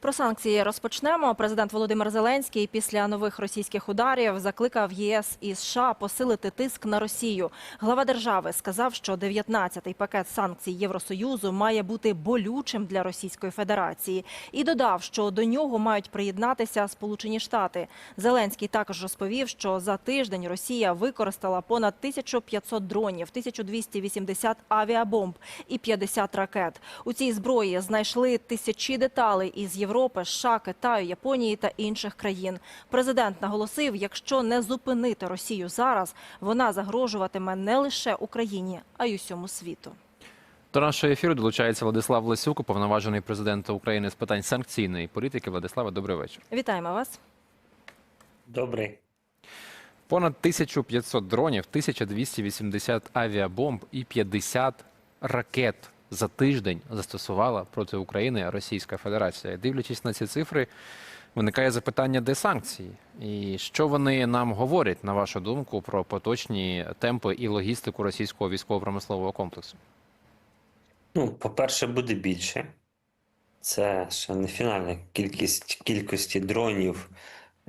Про санкції розпочнемо. Президент Володимир Зеленський після нових російських ударів закликав ЄС і США посилити тиск на Росію. Глава держави сказав, що 19-й пакет санкцій Євросоюзу має бути болючим для Російської Федерації, і додав, що до нього мають приєднатися Сполучені Штати. Зеленський також розповів, що за тиждень Росія використала понад 1500 дронів, 1280 авіабомб і 50 ракет. У цій зброї знайшли тисячі деталей із Європи, США, Китаю, Японії та інших країн. Президент наголосив, якщо не зупинити Росію зараз, вона загрожуватиме не лише Україні, а й усьому світу. До нашого ефіру долучається Владислав Лесюк, уповноважений президента України з питань санкційної політики. Владислава, добрий вечір. Вітаємо вас. Добрий. Понад 1500 дронів, 1280 авіабомб і 50 ракет за тиждень застосувала проти України Російська Федерація. Дивлячись на ці цифри, виникає запитання, де санкції, і що вони нам говорять, на вашу думку, про поточні темпи і логістику російського військово-промислового комплексу. Ну, по-перше, буде більше. Це ще не фінальна кількість кількості дронів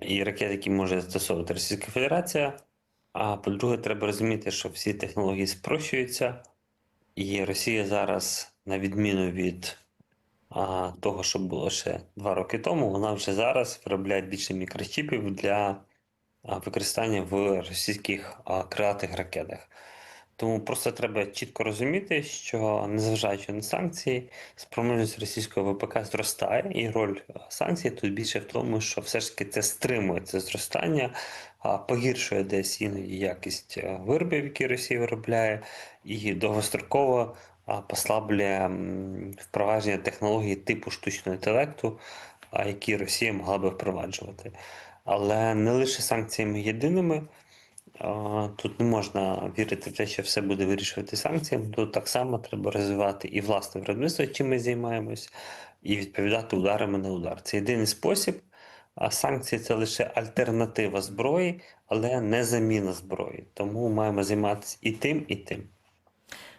і ракет, які може застосовувати Російська Федерація. А по-друге, треба розуміти, що всі технології спрощуються, і Росія зараз, на відміну від а, того, що було ще два роки тому, вона вже зараз виробляє більше мікрочіпів для а, використання в російських а, крилатих ракетах. Тому просто треба чітко розуміти, що незважаючи на санкції, спроможність російського ВПК зростає, і роль е, санкцій тут більше в тому, що все ж таки це стримує це зростання, погіршує десь іноді якість е, виробів, які Росія виробляє, і довгостроково послаблює впровадження технологій типу штучного інтелекту, які Росія могла би впроваджувати. Але не лише санкціями єдиними. Тут не можна вірити в те, що все буде вирішувати санкціями. Тут так само треба розвивати і власне виробництво, чим ми займаємось, і відповідати ударами на удар. Це єдиний спосіб. А санкції це лише альтернатива зброї, але не заміна зброї. Тому маємо займатися і тим, і тим.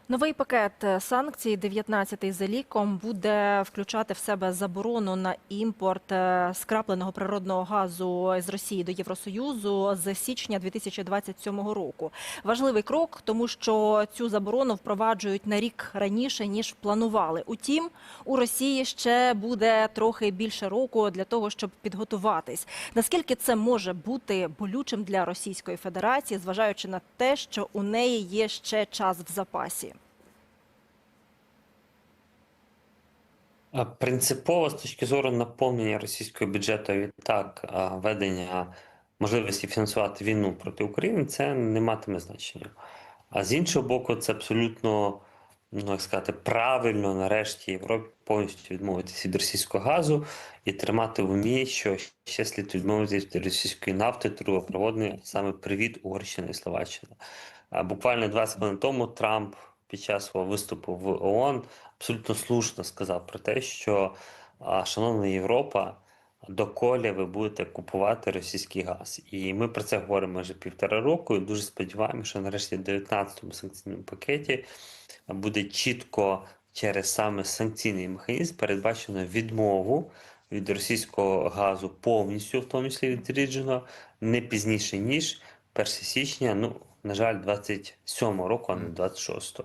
Новий пакет санкцій, 19-й за ліком, буде включати в себе заборону на імпорт е, скрапленого природного газу з Росії до Євросоюзу з січня 2027 року. Важливий крок, тому що цю заборону впроваджують на рік раніше ніж планували. Утім, у Росії ще буде трохи більше року для того, щоб підготуватись. Наскільки це може бути болючим для Російської Федерації, зважаючи на те, що у неї є ще час в запасі? Принципово з точки зору наповнення російського бюджету, відтак ведення можливості фінансувати війну проти України, це не матиме значення. А з іншого боку, це абсолютно, ну як сказати, правильно нарешті Європі повністю відмовитися від російського газу і тримати в умі, що ще слід відмовитися від російської нафти, трубопроводної, саме привіт Угорщина і Словаччина. А буквально 20 хвилин тому Трамп під час свого виступу в ООН абсолютно слушно сказав про те, що шановна Європа, доколи ви будете купувати російський газ. І ми про це говоримо вже півтора року. І дуже сподіваємося, що нарешті в 19-му санкційному пакеті буде чітко через саме санкційний механізм передбачено відмову від російського газу повністю, в тому числі від Ріджино, не пізніше ніж 1 січня. Ну на жаль, 27 року, а не 26.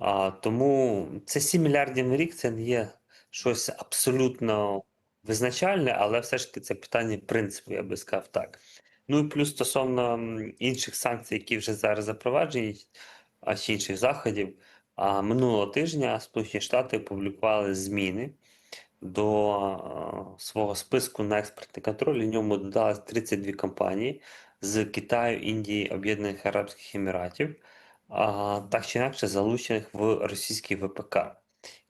А, тому це 7 мільярдів на рік, це не є щось абсолютно визначальне, але все ж таки це питання принципу, я би сказав так. Ну і плюс стосовно інших санкцій, які вже зараз запроваджені, а чи інших заходів. А минулого тижня Сполучені Штати опублікували зміни до свого списку на експортний контроль. В ньому додалось 32 компанії з Китаю, Індії, Об'єднаних Арабських Еміратів, так чи інакше залучених в російський ВПК.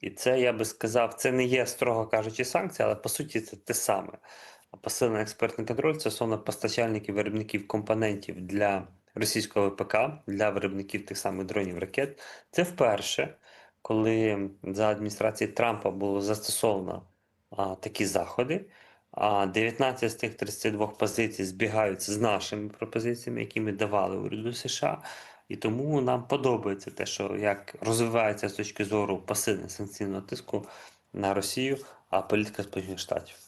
І це, я би сказав, це не є, строго кажучи, санкції, але по суті це те саме. Посилений експертний контроль це стосовно постачальників виробників компонентів для російського ВПК, для виробників тих самих дронів ракет. Це вперше, коли за адміністрації Трампа було застосовано а, такі заходи. А 19 з тих 32 позицій збігаються з нашими пропозиціями, які ми давали уряду США. І тому нам подобається те, що як розвивається з точки зору посилення санкційного тиску на Росію а, політика Сполучених Штатів.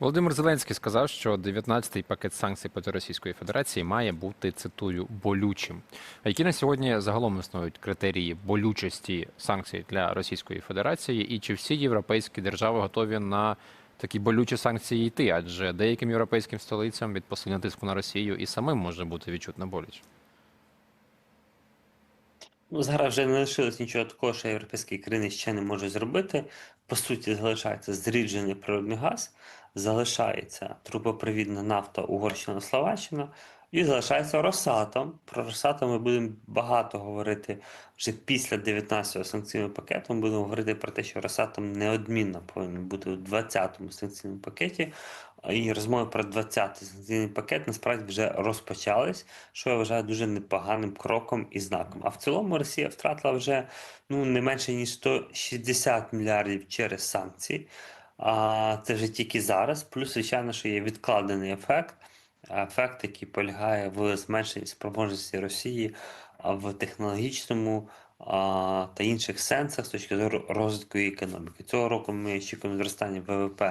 Володимир Зеленський сказав, що 19-й пакет санкцій проти Російської Федерації має бути цитую болючим. А які на сьогодні загалом існують критерії болючості санкцій для Російської Федерації, і чи всі європейські держави готові на такі болючі санкції йти? Адже деяким європейським столицям від посилення тиску на Росію і самим може бути відчутно боляче. Ну, зараз вже не лишилось нічого такого, що європейські країни ще не можуть зробити. По суті, залишається зріджений природний газ, залишається трубопровідна нафта Угорщина, Словаччина, і залишається Росатом. Про Росатом ми будемо багато говорити вже після 19-го санкційного пакету. Ми будемо говорити про те, що Росатом неодмінно повинен бути у 20-му санкційному пакеті. І розмови про 20-й санкційний пакет насправді вже розпочались, що я вважаю дуже непоганим кроком і знаком. А в цілому Росія втратила вже ну не менше ніж 160 мільярдів через санкції. А це вже тільки зараз. Плюс, звичайно, що є відкладений ефект, ефект, який полягає в зменшенні спроможності Росії в технологічному та інших сенсах з точки зору розвитку економіки. Цього року ми очікуємо зростання ВВП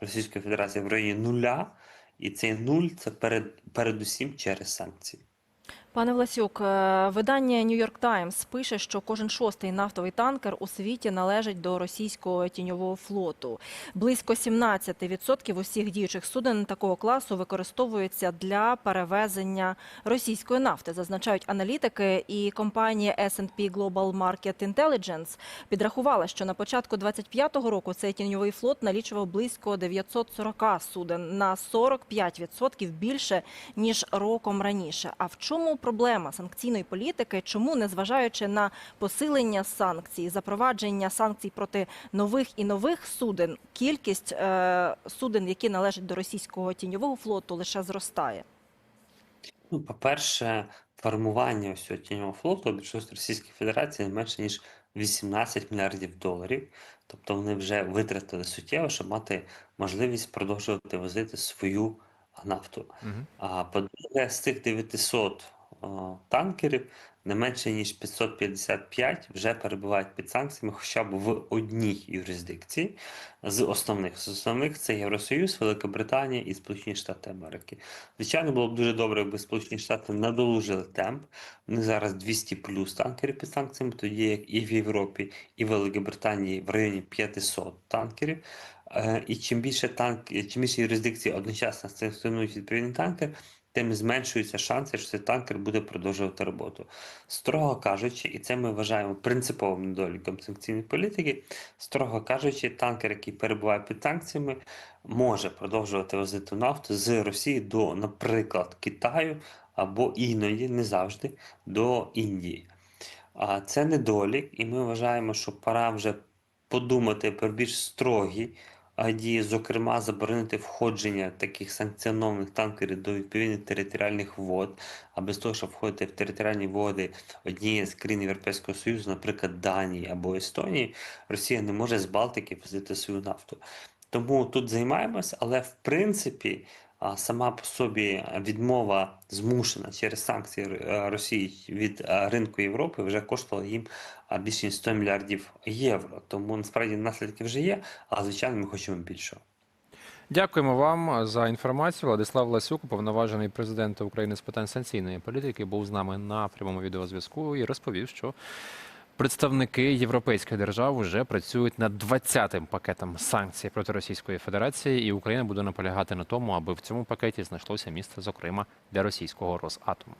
Російської Федерації в районі нуля, і цей нуль це перед, передусім через санкції. Пане Власюк, е, видання New York Times пише, що кожен шостий нафтовий танкер у світі належить до російського тіньового флоту. Близько 17% усіх діючих суден такого класу використовуються для перевезення російської нафти, зазначають аналітики. І компанія S&P Global Market Intelligence підрахувала, що на початку 25-го року цей тіньовий флот налічував близько 940 суден на 45% більше ніж роком раніше. А в чому проблема санкційної політики? Чому, незважаючи на посилення санкцій, запровадження санкцій проти нових і нових суден, кількість е, суден, які належать до російського тіньового флоту, лише зростає? Ну, по-перше, формування ось цього тіньового флоту більшості Російської Федерації менше ніж 18 мільярдів доларів. Тобто вони вже витратили суттєво, щоб мати можливість продовжувати возити свою нафту. Мгм. А по-друге, з цих 900 о, танкерів не менше ніж 555 вже перебувають під санкціями хоча б в одній юрисдикції з основних. З основних це Євросоюз, Велика і Сполучені Штати Америки. Звичайно, було б дуже добре, якби Сполучені Штати надолужили темп. Вони зараз 200 плюс танкерів під санкціями, тоді як і в Європі, і в Великій Британії в районі 500 танкерів. Е, І чим більше танк, чим більше юрисдикцій одночасно санкціонують відповідний танкер, тим зменшуються шанси, що цей танкер буде продовжувати роботу. Строго кажучи, і це ми вважаємо принциповим недоліком санкційної політики. Строго кажучи, танкер, який перебуває під санкціями, може продовжувати возити нафту з Росії до, наприклад, Китаю або іноді, не завжди, до Індії. А це недолік, і ми вважаємо, що пора вже подумати про більш строгі дії, зокрема, заборонити входження таких санкціонованих танкерів до відповідних територіальних вод, а без того, щоб входити в територіальні води однієї з країн Європейського Союзу, наприклад, Данії або Естонії, Росія не може з Балтики возити свою нафту. Тому тут займаємось, але в принципі сама по собі відмова змушена через санкції е, Росії від е, ринку Європи вже коштувала їм більше ніж 100 мільярдів євро. Тому насправді наслідки вже є, але звичайно ми хочемо більшого. Дякуємо вам за інформацію. Владислав Ласюк, уповноважений президента України з питань санкційної політики, був з нами на прямому відеозв'язку і розповів, що представники європейських держав вже працюють над 20-тим пакетом санкцій проти Російської Федерації, і Україна буде наполягати на тому, аби в цьому пакеті знайшлося місце, зокрема для російського Росатому.